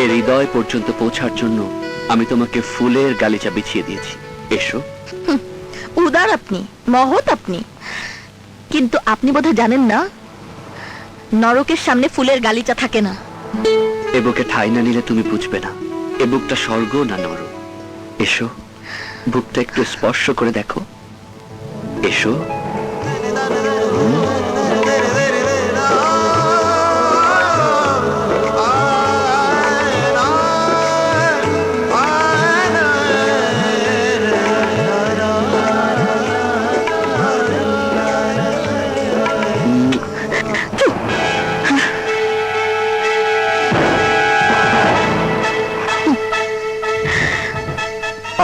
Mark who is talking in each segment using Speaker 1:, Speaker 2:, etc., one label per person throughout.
Speaker 1: এর হৃদয় পর্যন্ত পৌঁছার জন্য আমি তোমাকে ফুলের গালিচা বিছিয়ে দিয়েছি। এসো।
Speaker 2: উদার আপনি মহৎ আপনি। কিন্তু আপনি বোধহয় জানেন না নরকের সামনে ফুলের গালিচা থাকে না।
Speaker 1: এ বুকে ঠাই না নিলে তুমি বুঝবে না। এ বুকটা স্বর্গ না নর? এসো। বুকটা একটু স্পর্শ করে দেখো। এসো।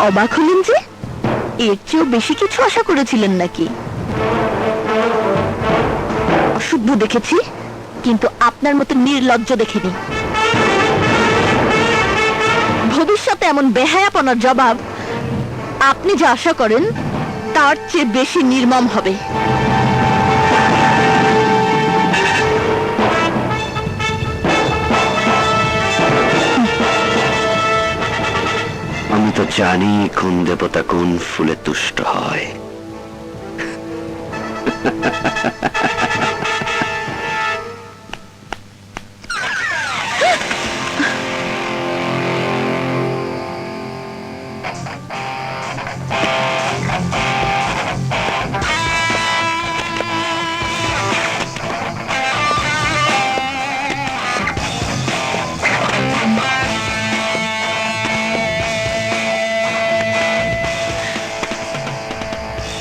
Speaker 2: অবাক হলেন যে এর চেয়েও বেশি কিছু আশা করেছিলেন নাকি? অশুদ্ধ দেখেছি, কিন্তু আপনার মতো নির্লজ্জ দেখিনি। ভবিষ্যতে এমন বেহায়াপনার জবাব আপনি যা আশা করেন, তার চেয়ে বেশি নির্মম হবে।
Speaker 1: জানি কোন দেবতা কোন ফুলে তুষ্ট হয়।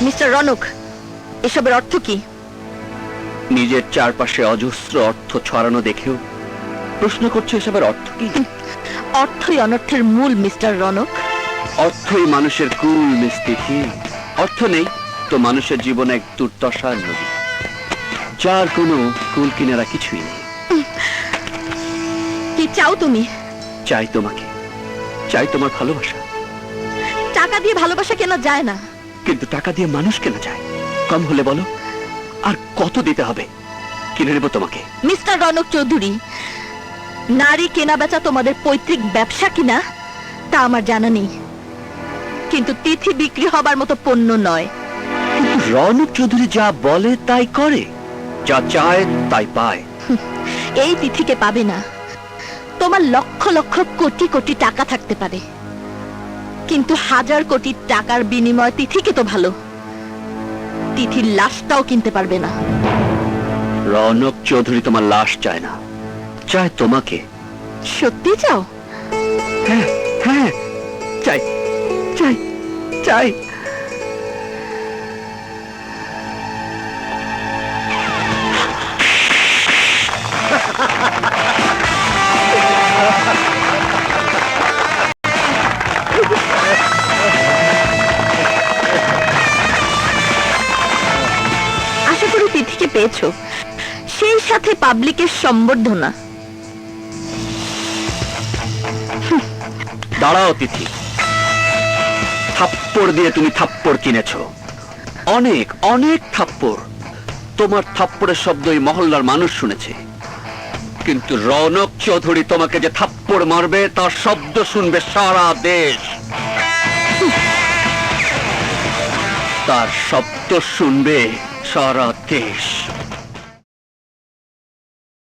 Speaker 2: মিস্টার রনক এসবের অর্থ কি?
Speaker 1: নিজের চারপাশে অজস্র অর্থ ছড়ানো দেখেও প্রশ্ন করছে এসবের অর্থ কি?
Speaker 2: অর্থই অনর্থের মূল মিস্টার রনক।
Speaker 1: অর্থই মানুষের কুল মিস্তিথি অর্থ নেই তো মানুষের জীবনে এক দুর্দশার নদী। যার কোনো কুল কিনারা কিছুই নেই।
Speaker 2: কি চাও তুমি?
Speaker 1: চাই তোমাকে। চাই তোমার ভালোবাসা।
Speaker 2: টাকা দিয়ে ভালোবাসা কেনা যায় না?
Speaker 1: কিন্তু টাকা দিয়ে মানুষ কেনা যায়। কম হলে বলো আর কত দিতে হবে? কিনে নেব তোমাকে।
Speaker 2: মিস্টার রনক চৌধুরী নারী কেনা বেচা তোমাদের পৈতৃক ব্যবসা কিনা তা আমার জানা নেই। কিন্তু তিথি বিক্রি হবার মতো পণ্য নয়।
Speaker 1: কিন্তু রনক চৌধুরী যা বলে তাই করে। যা চায় তাই পায়।
Speaker 2: এই তিথিকে পাবে না। তোমার লক্ষ লক্ষ কোটি কোটি টাকা থাকতে পারে। কিন্তু হাজার কোটি টাকার বিনিময় তিথিকে তো ভালো। তিথির লাশটাও কিনতে পারবে না।
Speaker 1: রনক চৌধুরী তোমার লাশ চায় না। চায় তোমাকে।
Speaker 2: সত্যি চাও?
Speaker 1: হ্যাঁ হ্যাঁ। চাই চাই চাই।
Speaker 2: আশা পেয়েছ। সেই সাথে পাবলিকের সম্বর্ধনা।
Speaker 1: দাঁড়াও, তিথি। থাপ্পড় দিয়ে তুমি থাপ্পড় কিনেছো। অনেক অনেক থাপ্পড়। তোমার থাপ্পড়ের শব্দ এই মহল্লার মানুষ শুনেছে। কিন্তু রনক চৌধুরী তোমাকে যে থাপ্পড় মারবে, তার শব্দ শুনবে সারা দেশ। তার শব্দ শুনবে সারা দেশ